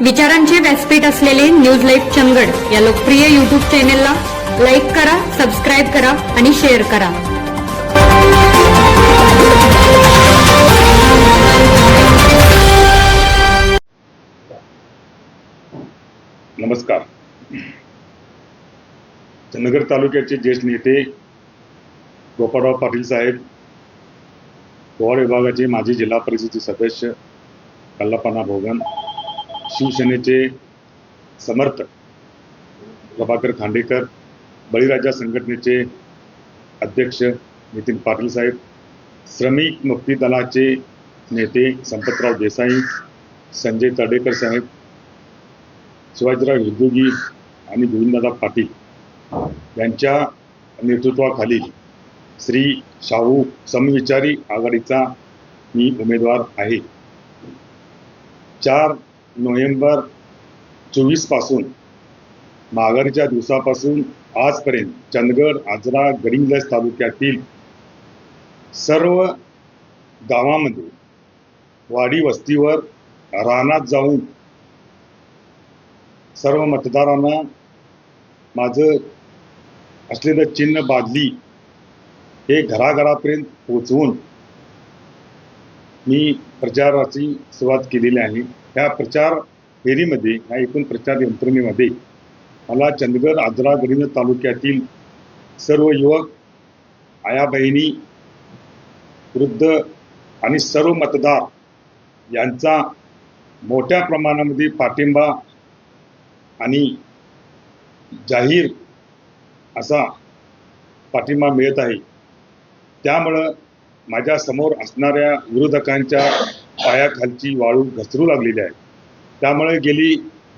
विचारांचे व्यासपीठ असलेले न्यूज लाईव्ह चंगड या लोकप्रिय युट्यूब चॅनेलला लाईक करा सबस्क्राईब करा आणि शेअर करा. नमस्कार. चंदगड तालुक्याचे ज्येष्ठ नेते गोपाळराव पाटील साहेब पोवाड विभागाचे माजी जिल्हा परिषदेचे सदस्य कल्लापना भोगन शिवसेनेचे समर्थक प्रभाकर खांडेकर बळीराजा संघटनेचे अध्यक्ष नितीन पाटील साहेब श्रमिक मुक्ती दलाचे नेते संपतराव देसाई संजय तडेकर साहेब शिवाजीराव हिंदुगी आणि गोविंददादा पाटील यांच्या नेतृत्वाखाली श्री शाहू समविचारी आघाडीचा मी उमेदवार आहे. चार नोव्हेंबर चोवीसपासून माघारीच्या दिवसापासून आजपर्यंत चंदगड आजरा गडिंगलज तालुक्यातील सर्व गावामध्ये वाडी वस्तीवर रानात जाऊन सर्व मतदारांना माझं असलेलं चिन्ह बादली हे घराघरापर्यंत पोचवून मी प्रचाराची सुरुवात केलेली आहे. ह्या प्रचार फेरीमध्ये ह्या एकूण प्रचार यंत्रणेमध्ये मला चंदगड आजरा गडिंग तालुक्यातील सर्व युवक आया बहिणी वृद्ध आणि सर्व मतदार यांचा मोठ्या प्रमाणामध्ये पाठिंबा आणि जाहीर असा पाठिंबा मिळत आहे. त्यामुळं माझ्यासमोर असणाऱ्या विरोधकांच्या पायाखालची वाळू घसरू लागलेली आहे. त्यामुळे गेली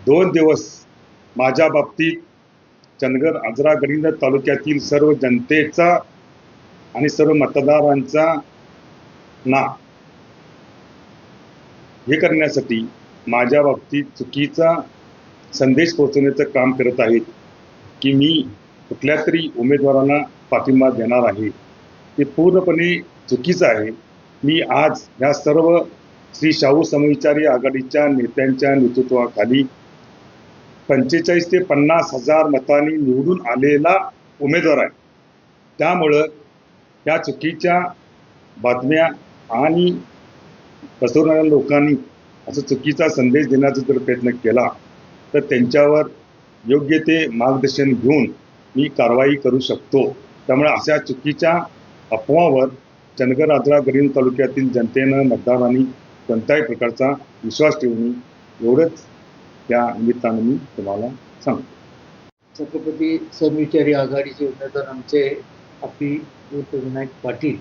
दोन दिवस माझ्या बाबतीत चंदगड आजरा गडिंद तालुक्यातील सर्व जनतेचा आणि सर्व मतदारांचा ना हे करण्यासाठी माझ्या बाबतीत चुकीचा संदेश पोहोचवण्याचं काम करत आहेत की मी कुठल्या तरी उमेदवारांना पाठिंबा देणार आहे. ते पूर्णपणे चुकीचं आहे. मी आज ह्या सर्व श्री शाहू समविचारी आघाडीच्या नेत्यांच्या नेतृत्वाखाली पंचेचाळीस ते पन्नास हजार मतांनी निवडून आलेला उमेदवार आहे. त्यामुळं या चुकीच्या बातम्या आणि पसरवणाऱ्या लोकांनी असं चुकीचा संदेश देण्याचा जर प्रयत्न केला तर त्यांच्यावर योग्य ते मार्गदर्शन घेऊन मी कारवाई करू शकतो. त्यामुळे अशा चुकीच्या अफवावर चंदगड आजरा गरीब तालुक्यातील जनतेनं मतदारांनी कोणत्याही प्रकारचा विश्वास ठेवू नये. एवढंच त्या निमित्तानं मी तुम्हाला सांगतो. छत्रपती समविचारी आघाडीचे उमेदवार आमचे आपली विनायक पाटील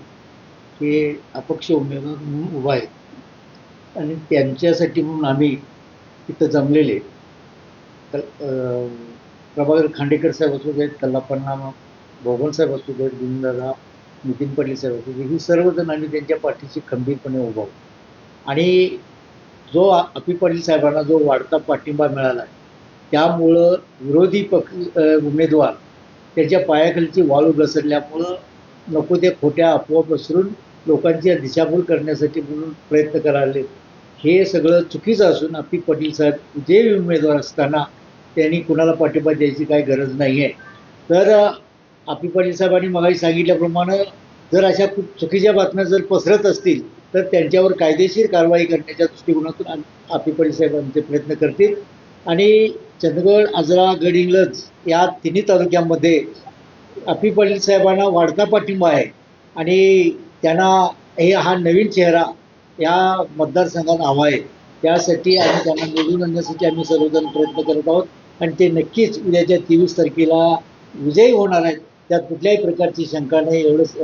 हे अपक्ष उमेदवार म्हणून उभा आहेत. आणि त्यांच्यासाठी म्हणून आम्ही इथं जमलेले अं, प्रभाकर खांडेकर साहेब असू देत कल्लापन्ना भोगन साहेब असू देत गोविंदादा नितीन पाटील साहेब असू देत ही सर्वजण आम्ही त्यांच्या पाठीशी खंबीरपणे उभा आणि जो आ- अपी पाटील साहेबांना जो वाढता पाठिंबा मिळाला आहे त्यामुळं विरोधी पक्ष उमेदवार त्याच्या पायाखालची वाळू घसरल्यामुळं नको ते खोट्या अफवा पसरून लोकांची दिशाभूल करण्यासाठी म्हणून प्रयत्न करायले. हे सगळं चुकीचं असून आपी पाटील साहेब जे उमेदवार असताना त्यांनी कुणाला पाठिंबा द्यायची काही गरज नाही आहे तर अ, आपी पाटील साहेबांनी मगाही सांगितल्याप्रमाणे जर अशा खूप चुकीच्या बातम्या जर पसरत असतील तर त्यांच्यावर कायदेशीर कारवाई करण्याच्या दृष्टिकोनातून आपी पाटील साहेब आमचे प्रयत्न करतील. आणि चंदगड आजरा गडिंग्लज या तिन्ही तालुक्यामध्ये आपी पाटील साहेबांना वाढता पाठिंबा आहे. आणि त्यांना हे हा नवीन चेहरा या मतदारसंघात हवा आहे. त्यासाठी आम्ही त्यांना निवडून आणण्यासाठी आम्ही सर्वजण प्रयत्न करत आहोत. आणि ते नक्कीच उद्याच्या तेवीस तारखेला विजयी होणार आहेत. त्यात कुठल्याही प्रकारची शंका नाही एवढंच